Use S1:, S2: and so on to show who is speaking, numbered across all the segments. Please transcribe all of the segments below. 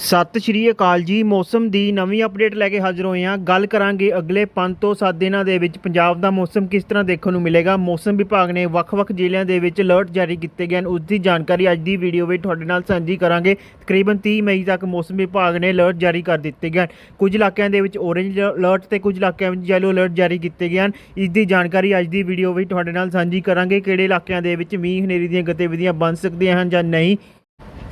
S1: ਸਤਿ ਸ਼੍ਰੀ ਅਕਾਲ ਜੀ। ਮੌਸਮ ਦੀ ਨਵੀਂ ਅਪਡੇਟ ਲੈ ਕੇ ਹਾਜ਼ਰ ਹੋਏ ਹਾਂ। ਗੱਲ ਕਰਾਂਗੇ ਅਗਲੇ 5 ਤੋਂ 7 ਦਿਨਾਂ ਦੇ ਵਿੱਚ ਪੰਜਾਬ ਦਾ ਮੌਸਮ ਕਿਸ ਤਰ੍ਹਾਂ ਦੇਖਣ ਨੂੰ ਮਿਲੇਗਾ। ਮੌਸਮ ਵਿਭਾਗ ਨੇ ਵੱਖ-ਵੱਖ ਜ਼ਿਲ੍ਹਿਆਂ ਦੇ ਵਿੱਚ ਅਲਰਟ ਜਾਰੀ ਕੀਤੇ ਗਏ ਹਨ। ਉਸ ਦੀ ਜਾਣਕਾਰੀ ਅੱਜ ਦੀ ਵੀਡੀਓ ਵਿੱਚ ਤੁਹਾਡੇ ਨਾਲ ਸਾਂਝੀ ਕਰਾਂਗੇ। ਤਕਰੀਬਨ 30 ਮਈ ਤੱਕ ਮੌਸਮ ਵਿਭਾਗ ਨੇ ਅਲਰਟ ਜਾਰੀ ਕਰ ਦਿੱਤੇ ਗਏ ਹਨ। ਕੁਝ ਇਲਾਕਿਆਂ ਦੇ ਵਿੱਚ ਔਰੇਂਜ ਅਲਰਟ ਤੇ ਕੁਝ ਇਲਾਕਿਆਂ ਵਿੱਚ ਯੈਲੋ ਅਲਰਟ ਜਾਰੀ ਕੀਤੇ ਗਏ ਹਨ। ਇਸ ਦੀ ਜਾਣਕਾਰੀ ਅੱਜ ਦੀ ਵੀਡੀਓ ਵਿੱਚ ਤੁਹਾਡੇ ਨਾਲ ਸਾਂਝੀ ਕਰਾਂਗੇ। ਕਿਹੜੇ ਇਲਾਕਿਆਂ ਦੇ ਵਿੱਚ ਮੀਂਹ ਹਨੇਰੀ ਦੀਆਂ ਗਤੀਵਿਧੀਆਂ ਬਣ ਸਕਦੀਆਂ ਹਨ ਜਾਂ ਨਹੀਂ।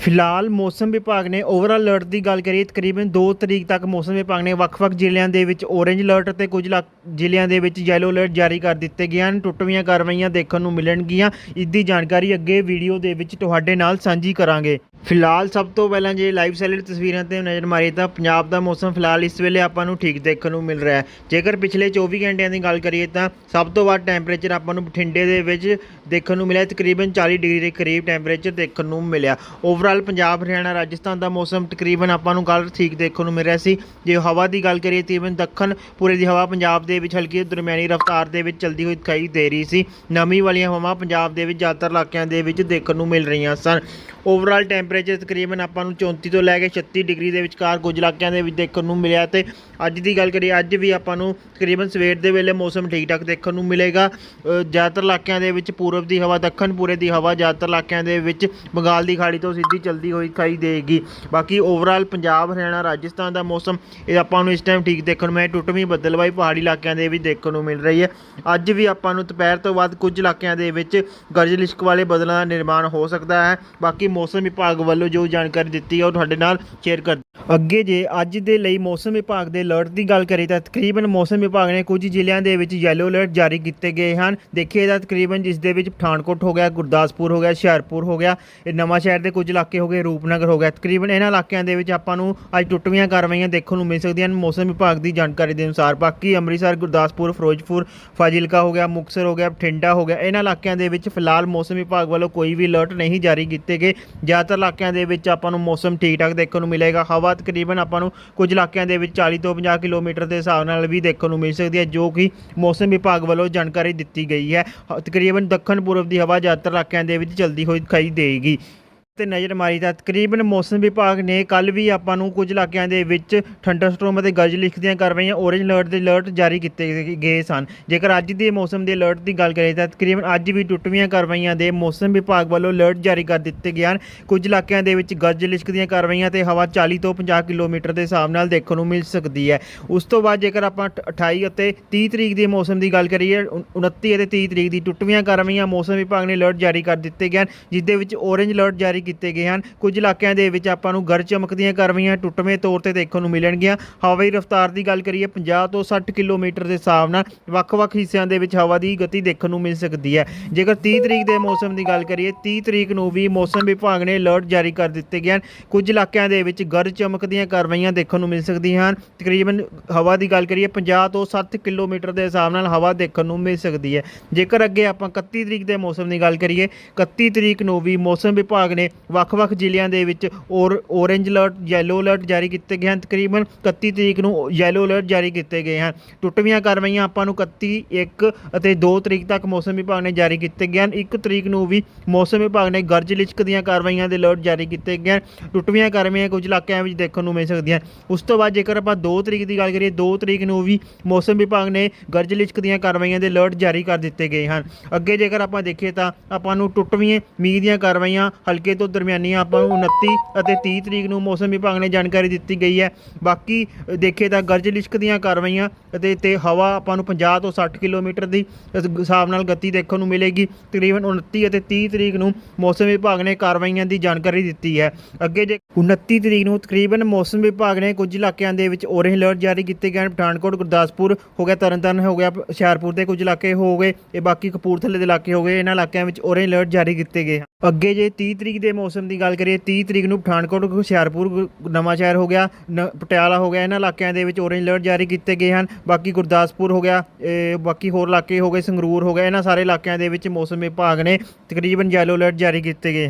S1: ਫਿਲਹਾਲ ਮੌਸਮ ਵਿਭਾਗ ਨੇ ਓਵਰਆਲ ਅਲਰਟ ਦੀ ਗੱਲ ਕਰੀਏ, ਤਕਰੀਬਨ 2 ਤਰੀਕ ਤੱਕ ਮੌਸਮ ਵਿਭਾਗ ਨੇ ਵੱਖ-ਵੱਖ ਜ਼ਿਲ੍ਹਿਆਂ ਦੇ ਵਿੱਚ ਔਰੇਂਜ ਅਲਰਟ ਅਤੇ ਕੁਝ ਇਲਾਕ- ਜ਼ਿਲ੍ਹਿਆਂ ਦੇ ਵਿੱਚ ਯੈਲੋ ਅਲਰਟ ਜਾਰੀ ਕਰ ਦਿੱਤੇ ਗਏ ਹਨ। ਟੁੱਟਵੀਆਂ ਕਾਰਵਾਈਆਂ ਦੇਖਣ ਨੂੰ ਮਿਲਣਗੀਆਂ। ਇਸ ਦੀ ਜਾਣਕਾਰੀ ਅੱਗੇ ਵੀਡੀਓ ਦੇ ਵਿੱਚ ਤੁਹਾਡੇ ਨਾਲ ਸਾਂਝੀ ਕਰਾਂਗੇ। ਫਿਲਹਾਲ ਸਭ ਤੋਂ ਪਹਿਲਾਂ ਜੇ ਲਾਈਵ ਸੈਲਰ ਤਸਵੀਰਾਂ ਤੇ ਨਜ਼ਰ ਮਾਰੀ ਤਾਂ ਪੰਜਾਬ ਦਾ ਮੌਸਮ ਫਿਲਹਾਲ ਇਸ ਵੇਲੇ ਆਪਾਂ ਨੂੰ ਠੀਕ ਦੇਖਣ ਨੂੰ ਮਿਲ ਰਿਹਾ ਹੈ। ਜੇਕਰ ਪਿਛਲੇ 24 ਘੰਟਿਆਂ ਦੀ ਗੱਲ ਕਰੀਏ ਤਾਂ ਸਭ ਤੋਂ ਵੱਧ ਟੈਂਪਰੇਚਰ ਆਪਾਂ ਨੂੰ ਬਠਿੰਡੇ ਦੇ ਵਿੱਚ ਦੇਖਣ ਨੂੰ ਮਿਲਿਆ, ਤਕਰੀਬਨ 40 ਡਿਗਰੀ ਦੇ ਕਰੀਬ ਟੈਂਪਰੇਚਰ ਦੇਖਣ ਨੂੰ ਮਿਲਿਆ। ਓਵਰਆਲ ਪੰਜਾਬ, ਹਰਿਆਣਾ, ਰਾਜਸਥਾਨ ਦਾ ਮੌਸਮ ਤਕਰੀਬਨ ਆਪਾਂ ਨੂੰ ਕੱਲ੍ਹ ਠੀਕ ਦੇਖਣ ਨੂੰ ਮਿਲ ਰਿਹਾ ਸੀ। ਜੇ ਹਵਾ ਦੀ ਗੱਲ ਕਰੀਏ ਤਕਰੀਬਨ ਦੱਖਣ ਪੂਰੇ ਦੀ ਹਵਾ ਪੰਜਾਬ ਦੇ ਵਿੱਚ ਹਲਕੀ ਦਰਮਿਆਨੀ ਰਫ਼ਤਾਰ ਦੇ ਵਿੱਚ ਚਲਦੀ ਹੋਈ ਦਿਖਾਈ ਦੇ ਰਹੀ ਸੀ। ਨਮੀ ਵਾਲੀਆਂ ਹਵਾਵਾਂ ਪੰਜਾਬ ਦੇ ਵਿੱਚ ਜ਼ਿਆਦਾਤਰ ਇਲਾਕਿਆਂ ਦੇ ਵਿੱਚ ਦੇਖਣ ਨੂੰ ਮਿਲ ਰਹੀਆਂ ਸਨ। ਓਵਰਆਲ ਟੈਂਪ ਟੈਂਪਰੇਚਰ ਤਕਰੀਬਨ ਆਪਾਂ ਨੂੰ 34 ਤੋਂ ਲੈ ਕੇ 36 ਡਿਗਰੀ ਦੇ ਵਿਚਕਾਰ ਕੁਝ ਇਲਾਕਿਆਂ ਦੇ ਵਿੱਚ ਦੇਖਣ ਨੂੰ ਮਿਲਿਆ ਤੇ ਅੱਜ ਦੀ ਗੱਲ ਕਰੀਏ, ਅੱਜ ਵੀ ਆਪਾਂ ਨੂੰ ਤਕਰੀਬਨ ਸਵੇਰ ਦੇ ਵੇਲੇ ਮੌਸਮ ਠੀਕ ਠਾਕ ਦੇਖਣ ਨੂੰ ਮਿਲੇਗਾ। ਜ਼ਿਆਦਾਤਰ ਇਲਾਕਿਆਂ ਦੇ ਵਿੱਚ ਪੂਰਬ ਦੀ ਹਵਾ, ਦੱਖਣ ਪੂਰੇ ਦੀ ਹਵਾ ਜ਼ਿਆਦਾਤਰ ਇਲਾਕਿਆਂ ਦੇ ਵਿੱਚ ਬੰਗਾਲ ਦੀ ਖਾੜੀ ਤੋਂ ਸਿੱਧੀ ਚੱਲਦੀ ਹੋਈ ਦਿਖਾਈ ਦੇਗੀ। ਬਾਕੀ ਓਵਰਆਲ ਪੰਜਾਬ, ਹਰਿਆਣਾ, ਰਾਜਸਥਾਨ ਦਾ ਮੌਸਮ ਇਹ ਆਪਾਂ ਨੂੰ ਇਸ ਟਾਈਮ ਠੀਕ ਦੇਖਣ ਨੂੰ ਮਿਲਿਆ। ਟੁੱਟਵੀਂ ਬੱਦਲਵਾਈ ਪਹਾੜੀ ਇਲਾਕਿਆਂ ਦੇ ਵਿੱਚ ਦੇਖਣ ਨੂੰ ਮਿਲ ਰਹੀ ਹੈ। ਅੱਜ ਵੀ ਆਪਾਂ ਨੂੰ ਦੁਪਹਿਰ ਤੋਂ ਬਾਅਦ ਕੁਝ ਇਲਾਕਿਆਂ ਦੇ ਵਿੱਚ ਗਰਜ ਲਿਸ਼ਕ ਵਾਲੇ ਬੱਦਲਾਂ ਦਾ ਨਿਰਮਾਣ ਹੋ ਸਕਦਾ ਹੈ। ਬਾਕੀ ਮੌਸਮ ਵਿਭਾਗ ਵੱਲੋਂ ਜੋ ਜਾਣਕਾਰੀ ਦਿੱਤੀ ਹੈ ਉਹ ਤੁਹਾਡੇ ਨਾਲ ਸ਼ੇਅਰ ਕਰ ਅੱਗੇ ਜੇ ਅੱਜ ਦੇ ਲਈ ਮੌਸਮ ਵਿਭਾਗ ਦੇ ਅਲਰਟ ਦੀ ਗੱਲ ਕਰੀਏ ਤਾਂ ਤਕਰੀਬਨ ਮੌਸਮ ਵਿਭਾਗ ਨੇ ਕੁਝ ਜ਼ਿਲ੍ਹਿਆਂ ਦੇ ਵਿੱਚ ਯੈਲੋ ਅਲਰਟ ਜਾਰੀ ਕੀਤੇ ਗਏ ਹਨ। ਦੇਖੀਏ ਤਾਂ ਤਕਰੀਬਨ ਜਿਸ ਦੇ ਵਿੱਚ ਪਠਾਨਕੋਟ ਹੋ ਗਿਆ, ਗੁਰਦਾਸਪੁਰ ਹੋ ਗਿਆ, ਹੁਸ਼ਿਆਰਪੁਰ ਹੋ ਗਿਆ, ਇਹ ਨਵਾਂ ਸ਼ਹਿਰ ਦੇ ਕੁਝ ਇਲਾਕੇ ਹੋ ਗਏ, ਰੂਪਨਗਰ ਹੋ ਗਿਆ। ਤਕਰੀਬਨ ਇਹਨਾਂ ਇਲਾਕਿਆਂ ਦੇ ਵਿੱਚ ਆਪਾਂ ਨੂੰ ਅੱਜ ਟੁੱਟਵੀਆਂ ਕਾਰਵਾਈਆਂ ਦੇਖਣ ਨੂੰ ਮਿਲ ਸਕਦੀਆਂ ਹਨ। ਮੌਸਮ ਵਿਭਾਗ ਦੀ ਜਾਣਕਾਰੀ ਦੇ ਅਨੁਸਾਰ ਬਾਕੀ ਅੰਮ੍ਰਿਤਸਰ, ਗੁਰਦਾਸਪੁਰ, ਫਿਰੋਜ਼ਪੁਰ, ਫਾਜ਼ਿਲਕਾ ਹੋ ਗਿਆ, ਮੁਕਤਸਰ ਹੋ ਗਿਆ, ਬਠਿੰਡਾ ਹੋ ਗਿਆ, ਇਹਨਾਂ ਇਲਾਕਿਆਂ ਦੇ ਵਿੱਚ ਫਿਲਹਾਲ ਮੌਸਮ ਵਿਭਾਗ ਵੱਲੋਂ ਕੋਈ ਵੀ ਅਲਰਟ ਨਹੀਂ ਜਾਰੀ ਕੀਤੇ ਗਏ। ਜ਼ਿਆਦਾਤਰ ਇਲਾਕਿਆਂ ਦੇ ਵਿੱਚ ਆਪਾਂ ਨੂੰ ਮੌਸਮ ਠੀਕ ਠਾਕ ਦੇਖਣ ਨੂੰ ਮਿਲੇਗਾ। ਹਵਾ ਤਕਰੀਬਨ ਆਪਾਂ ਨੂੰ ਕੁਝ ਇਲਾਕਿਆਂ ਦੇ ਵਿੱਚ 40 ਤੋਂ 50 ਕਿਲੋਮੀਟਰ ਦੇ ਹਿਸਾਬ ਨਾਲ ਵੀ ਦੇਖਣ ਨੂੰ ਮਿਲ ਸਕਦੀ ਹੈ, ਜੋ ਕਿ ਮੌਸਮ ਵਿਭਾਗ ਵੱਲੋਂ ਜਾਣਕਾਰੀ ਦਿੱਤੀ ਗਈ ਹੈ। ਤਕਰੀਬਨ ਦੱਖਣ ਪੂਰਬ ਦੀ ਹਵਾ ਜ਼ਿਆਦਾਤਰ ਇਲਾਕਿਆਂ ਦੇ ਵਿੱਚ ਚਲਦੀ ਹੋਈ ਦਿਖਾਈ ਦੇਗੀ ਤੇ ਨਜ਼ਰ ਮਾਰੀ ਤਾਂ ਤਕਰੀਬਨ ਮੌਸਮ ਵਿਭਾਗ ਨੇ ਕੱਲ ਵੀ ਆਪਾਂ ਨੂੰ ਕੁਝ ਇਲਾਕਿਆਂ ਦੇ ਵਿੱਚ ਥੰਡਰਸਟੋਰਮ ਅਤੇ ਗਰਜ ਲਿਖਦੀਆਂ ਕਾਰਵਾਈਆਂ ਔਰੇਂਜ ਅਲਰਟ ਦੇ ਅਲਰਟ ਜਾਰੀ ਕੀਤੇ ਗ- ਗਏ ਸਨ। ਜੇਕਰ ਅੱਜ ਦੇ ਮੌਸਮ ਦੇ ਅਲਰਟ ਦੀ ਗੱਲ ਕਰੀਏ ਤਾਂ ਤਕਰੀਬਨ ਅੱਜ ਵੀ ਟੁੱਟਵੀਆਂ ਕਾਰਵਾਈਆਂ ਦੇ ਮੌਸਮ ਵਿਭਾਗ ਵੱਲੋਂ ਅਲਰਟ ਜਾਰੀ ਕਰ ਦਿੱਤੇ ਗਏ ਹਨ। ਕੁਝ ਇਲਾਕਿਆਂ ਦੇ ਵਿੱਚ ਗਰਜ ਲਿਸ਼ਕ ਦੀਆਂ ਕਾਰਵਾਈਆਂ ਤੇ ਹਵਾ 40 ਤੋਂ 50 ਕਿਲੋਮੀਟਰ ਦੇ ਹਿਸਾਬ ਨਾਲ ਦੇਖਣ ਨੂੰ ਮਿਲ ਸਕਦੀ ਹੈ। ਉਸ ਤੋਂ ਬਾਅਦ ਜੇਕਰ ਆਪਾਂ ਅਠ- 28 ਅਤੇ 30 ਤਰੀਕ ਦੇ ਮੌਸਮ ਦੀ ਗੱਲ ਕਰੀਏ, ਉਨ- 29 ਅਤੇ 30 ਤਰੀਕ ਦੀ ਟੁੱਟਵੀਆਂ ਕਾਰਵਾਈਆਂ ਮੌਸਮ ਵਿਭਾਗ ਨੇ ਅਲਰਟ ਜਾਰੀ ਕਰ ਦਿੱਤੇ ਗਏ ਹਨ, ਜਿਸ ਦੇ ਵਿੱਚ ਔਰੇਂਜ ਅਲਰਟ ਜਾਰੀ ਕੀਤੇ ਗਏ ਹਨ। ਕੁਝ ਇਲਾਕਿਆਂ ਦੇ ਵਿੱਚ ਆਪਾਂ ਨੂੰ ਗਰਜ ਚਮਕਦੀਆਂ ਕਾਰਵਾਈਆਂ ਟੁੱਟਵੇਂ ਤੌਰ ਤੇ ਦੇਖਣ ਨੂੰ ਮਿਲਣਗੀਆਂ। ਹਵਾਈ ਰਫ਼ਤਾਰ ਦੀ ਗੱਲ ਕਰੀਏ 50 ਤੋਂ 60 ਕਿਲੋਮੀਟਰ ਦੇ ਹਿਸਾਬ ਨਾਲ ਵੱਖ-ਵੱਖ ਹਿੱਸਿਆਂ ਦੇ ਵਿੱਚ ਹਵਾ ਦੀ ਗਤੀ ਦੇਖਣ ਨੂੰ ਮਿਲ ਸਕਦੀ ਹੈ। ਜੇਕਰ 30 ਤਰੀਕ ਦੇ ਮੌਸਮ ਦੀ ਗੱਲ ਕਰੀਏ 30 ਤਰੀਕ ਨੂੰ ਵੀ ਮੌਸਮ ਵਿਭਾਗ ਨੇ ਅਲਰਟ ਜਾਰੀ ਕਰ ਦਿੱਤੇ ਗਏ ਹਨ। ਕੁਝ ਇਲਾਕਿਆਂ ਦੇ ਵਿੱਚ ਗਰਜ ਚਮਕਦੀਆਂ ਕਾਰਵਾਈਆਂ ਦੇਖਣ ਨੂੰ ਮਿਲ ਸਕਦੀਆਂ ਹਨ। ਤਕਰੀਬਨ ਹਵਾ ਦੀ ਗੱਲ ਕਰੀਏ 50 ਤੋਂ 60 ਕਿਲੋਮੀਟਰ ਦੇ ਹਿਸਾਬ ਨਾਲ ਹਵਾ ਦੇਖਣ ਨੂੰ ਮਿਲ ਸਕਦੀ ਹੈ। ਜੇਕਰ ਅੱਗੇ ਆਪਾਂ 31 ਤਰੀਕ ਦੇ ਮੌਸਮ ਦੀ ਗੱਲ ਕਰੀਏ 31 ਤਰੀਕ ਨੂੰ ਵੀ ਮੌਸਮ ਵਿਭਾਗ ਨੇ ਵੱਖ-ਵੱਖ ਜ਼ਿਲ੍ਹਿਆਂ ਦੇ ਵਿੱਚ ਔਰ ਔਰੇਂਜ ਅਲਰਟ ਯੈਲੋ ਅਲਰਟ ਜਾਰੀ ਕੀਤੇ ਗਏ ਹਨ। ਤਕਰੀਬਨ 31 ਤਰੀਕ ਨੂੰ ਯੈਲੋ ਅਲਰਟ ਜਾਰੀ ਕੀਤੇ ਗਏ ਹਨ। ਟੁੱਟਵੀਆਂ ਕਾਰਵਾਈਆਂ ਆਪਾਂ ਨੂੰ 31 1 ਅਤੇ 2 ਤਰੀਕ ਤੱਕ ਮੌਸਮ ਵਿਭਾਗ ਨੇ ਜਾਰੀ ਕੀਤੇ ਗਏ ਹਨ। 1 ਤਰੀਕ ਨੂੰ ਵੀ ਮੌਸਮ ਵਿਭਾਗ ਨੇ ਗਰਜ ਲਿਚਕ ਦੀਆਂ ਕਾਰਵਾਈਆਂ ਦੇ ਅਲਰਟ ਜਾਰੀ ਕੀਤੇ ਗਏ ਹਨ। ਟੁੱਟਵੀਆਂ ਕਾਰਵਾਈਆਂ ਕੁਝ ਇਲਾਕਿਆਂ ਵਿੱਚ ਦੇਖਣ ਨੂੰ ਮਿਲ ਸਕਦੀਆਂ ਉਸ ਤੋਂ ਬਾਅਦ ਜੇਕਰ ਆਪਾਂ 2 ਤਰੀਕ ਦੀ ਗੱਲ ਕਰੀਏ 2 ਤਰੀਕ ਨੂੰ ਵੀ ਮੌਸਮ ਵਿਭਾਗ ਨੇ ਗਰਜ ਲਿਸ਼ਕ ਦੀਆਂ ਕਾਰਵਾਈਆਂ ਦੇ ਅਲਰਟ ਜਾਰੀ ਕਰ ਦਿੱਤੇ ਗਏ ਹਨ। ਅੱਗੇ ਜੇਕਰ ਆਪਾਂ ਦੇਖੀਏ ਤਾਂ ਆਪਾਂ ਨੂੰ ਟੁੱਟਵੀਆਂ ਮੀਂਹ ਦੀਆਂ ਕਾਰਵਾਈਆਂ ਹਲਕੇ ਤੋਂ ਦਰਮਿਆਨੀਆਂ ਆਪਾਂ ਨੂੰ 29 ਅਤੇ 30 ਤਰੀਕ ਨੂੰ ਮੌਸਮ ਵਿਭਾਗ ਨੇ ਜਾਣਕਾਰੀ ਦਿੱਤੀ ਗਈ ਹੈ। ਬਾਕੀ ਦੇਖੇ ਤਾਂ ਗਰਜ ਲਿਸ਼ਕ ਦੀਆਂ ਕਾਰਵਾਈਆਂ ਅਤੇ ਤੇ ਹਵਾ ਆਪਾਂ ਨੂੰ 50 ਤੋਂ 60 ਕਿਲੋਮੀਟਰ ਦੀ ਹਿਸਾਬ ਨਾਲ ਗਤੀ ਦੇਖਣ ਨੂੰ ਮਿਲੇਗੀ। ਤਕਰੀਬਨ 29 ਅਤੇ 30 ਤਰੀਕ ਨੂੰ ਮੌਸਮ ਵਿਭਾਗ ਨੇ ਕਾਰਵਾਈਆਂ ਦੀ ਜਾਣਕਾਰੀ ਦਿੱਤੀ ਹੈ। ਅੱਗੇ ਜੇ 29 ਤਰੀਕ ਨੂੰ ਤਕਰੀਬਨ ਮੌਸਮ ਵਿਭਾਗ ਨੇ ਕੁਝ ਇਲਾਕਿਆਂ ਦੇ ਵਿੱਚ ਔਰੇਂਜ ਅਲਰਟ ਜਾਰੀ ਕੀਤੇ ਗਏ ਹਨ। ਪਠਾਨਕੋਟ, ਗੁਰਦਾਸਪੁਰ ਹੋ ਗਿਆ, ਤਰਨਤਾਰਨ ਹੋ ਗਿਆ, ਹੁਸ਼ਿਆਰਪੁਰ ਦੇ ਕੁਝ ਇਲਾਕੇ ਹੋ ਗਏ। ਇਹ ਬਾਕੀ ਕਪੂਰਥਲੇ ਦੇ ਇਲਾਕੇ ਹੋ ਗਏ। ਇਹਨਾਂ ਇਲਾਕਿਆਂ ਵਿੱਚ ਔਰੇਂਜ ਅਲਰਟ ਜਾਰੀ ਕੀਤੇ ਗਏ ਅੱਗੇ ਜੇ 30 ਤਰੀਕ ਦੇ ਮੌਸਮ ਦੀ ਗੱਲ ਕਰੀਏ 30 ਤਰੀਕ ਨੂੰ ਪਠਾਨਕੋਟ, ਹੁਸ਼ਿਆਰਪੁਰ ਗੁ- ਨਵਾਂ ਸ਼ਹਿਰ ਹੋ ਗਿਆ, ਨ- ਪਟਿਆਲਾ ਹੋ ਗਿਆ, ਇਹਨਾਂ ਇਲਾਕਿਆਂ ਦੇ ਵਿੱਚ ਔਰੇਂਜ ਅਲਰਟ ਜਾਰੀ ਕੀਤੇ ਗਏ ਹਨ। ਬਾਕੀ ਗੁਰਦਾਸਪੁਰ ਹੋ ਗਿਆ ਬਾਕੀ ਹੋਰ ਇਲਾਕੇ ਹੋ ਗਏ, ਸੰਗਰੂਰ ਹੋ ਗਿਆ, ਇਹਨਾਂ ਸਾਰੇ ਇਲਾਕਿਆਂ ਦੇ ਵਿੱਚ ਮੌਸਮ ਵਿਭਾਗ ਨੇ ਤਕਰੀਬਨ ਯੈਲੋ ਅਲਰਟ ਜਾਰੀ ਕੀਤੇ ਗਏ ਹਨ।